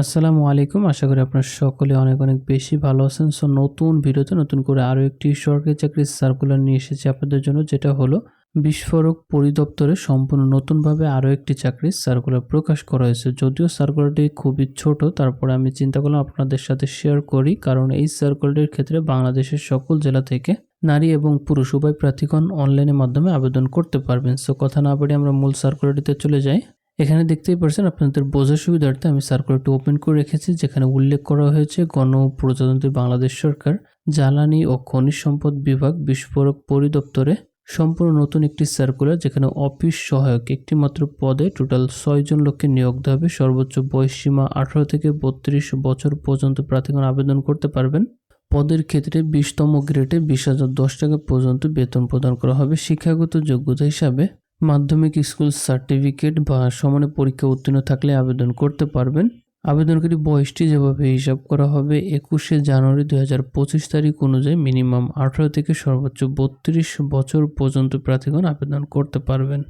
আসসালামু আলাইকুম। আশা করি আপনারা সকলে অনেক অনেক বেশি ভালো আছেন। সো নতুন ভিডিওতে নতুন করে আরও একটি সরকারি চাকরির সার্কুলার নিয়ে এসেছি আপনাদের জন্য, যেটা হলো বিস্ফোরক পরিদপ্তরে সম্পূর্ণ নতুনভাবে আরও একটি চাকরির সার্কুলার প্রকাশ করা হয়েছে। যদিও সার্কুলারটি খুবই ছোট, তারপরে আমি চিন্তা করলাম আপনাদের সাথে শেয়ার করি, কারণ এই সার্কুলারটির ক্ষেত্রে বাংলাদেশের সকল জেলা থেকে নারী এবং পুরুষ উভয় প্রার্থীগণ অনলাইনের মাধ্যমে আবেদন করতে পারবেন। সো কথা না বাড়িয়ে আমরা মূল সার্কুলারটিতে চলে যাই। এখানে দেখতেই পারছেন আপনাদের বোঝার সুবিধার্থে আমি সার্কুলারটি ওপেন করে রেখেছি, যেখানে উল্লেখ করা হয়েছে গণ প্রজাতন্ত্রী বাংলাদেশ সরকার, জ্বালানি ও খনিজ সম্পদ বিভাগ, বিস্ফোরক পরিদপ্তরে সম্পূর্ণ নতুন একটি সার্কুলার যেখানে অফিস সহায়ক একটি মাত্র পদে টোটাল ছয়জন লোককে নিয়োগ দেওয়া হবে। সর্বোচ্চ বয়স সীমা আঠারো থেকে বত্রিশ বছর পর্যন্ত প্রার্থীগণ আবেদন করতে পারবেন। পদের ক্ষেত্রে বিশতম গ্রেডে বিশ হাজার দশ টাকা পর্যন্ত বেতন প্রদান করা হবে। শিক্ষাগত যোগ্যতা হিসাবে মাধ্যমিক স্কুল সার্টিফিকেট বা সমানে পরীক্ষা উত্তীর্ণ থাকলে আবেদন করতে পারবেন। আবেদনকারী বয়সটি যেভাবে হিসাব করা হবে, একুশে জানুয়ারি দুই হাজার পঁচিশ তারিখ অনুযায়ী মিনিমাম আঠারো থেকে সর্বোচ্চ বত্রিশ বছর পর্যন্ত প্রার্থীগণ আবেদন করতে পারবেন।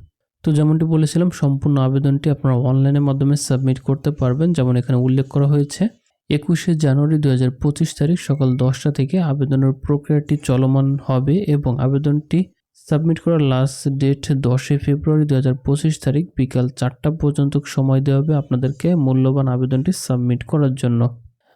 তো যেমনটি বলেছিলাম, সম্পূর্ণ আবেদনটি আপনারা অনলাইনের মাধ্যমে সাবমিট করতে পারবেন, যেমন এখানে উল্লেখ করা হয়েছে। একুশে জানুয়ারি দু হাজার পঁচিশ তারিখ সকাল দশটা থেকে আবেদনের প্রক্রিয়াটি চলমান হবে এবং আবেদনটি সাবমিট করার লাস্ট ডেট দশই ফেব্রুয়ারি দু হাজার পঁচিশ তারিখ বিকাল চারটা পর্যন্ত সময় দেওয়া হবে আপনাদেরকে মূল্যবান আবেদনটি সাবমিট করার জন্য।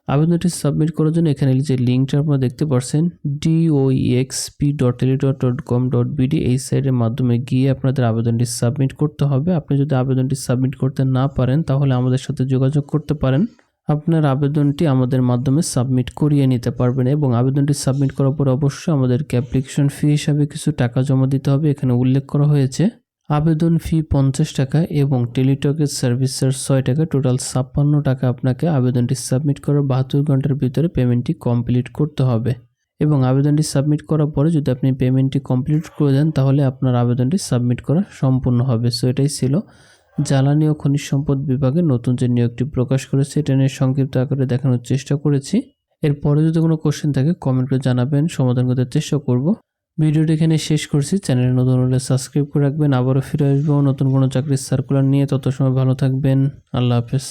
আবেদনটি সাবমিট করার জন্য এখানে যে লিঙ্কটা আপনারা দেখতে পাচ্ছেন DOEXP dot tele dot dot com dot BD এই সাইটের মাধ্যমে গিয়ে আপনাদের আবেদনটি সাবমিট করতে হবে। আপনি যদি আবেদনটি সাবমিট করতে না পারেন, তাহলে আমাদের সাথে যোগাযোগ করতে পারেন। আপনার আবেদনটি আমাদের মাধ্যমে সাবমিট করিয়ে নিতে পারবেন এবং আবেদনটি সাবমিট করার পর অবশ্যই আমাদেরকে অ্যাপ্লিকেশন ফি হিসাবে কিছু টাকা জমা দিতে হবে। এখানে উল্লেখ করা হয়েছে, আবেদন ফি পঞ্চাশ টাকা এবং টেলিটকের সার্ভিস চার্জ ছয় টাকা। টোটাল ছাপ্পান্ন টাকা আপনাকে আবেদনটি সাবমিট করার বাহাত্তর ঘণ্টার ভিতরে পেমেন্টটি কমপ্লিট করতে হবে। এবং আবেদনটি সাবমিট করার পরে যদি আপনি পেমেন্টটি কমপ্লিট করে দেন, তাহলে আপনার আবেদনটি সাবমিট করা সম্পূর্ণ হবে। সো এটাই ছিল জ্বালানি ও খনিজ সম্পদ বিভাগে নতুন যে নিয়োগটি প্রকাশ করেছে এটা নিয়ে সংক্ষিপ্ত আকারে দেখানোর চেষ্টা করেছি। এরপরে যদি কোনো কোশ্চেন থাকে কমেন্ট করে জানাবেন, সমাধান করতে চেষ্টা করব। ভিডিওটি এখানে শেষ করছি। চ্যানেলে নতুন হলে সাবস্ক্রাইব করে রাখবেন। আবারও ফিরে আসব নতুন কোনো চাকরির সার্কুলার নিয়ে। তত সময় ভালো থাকবেন। আল্লাহ হাফেজ।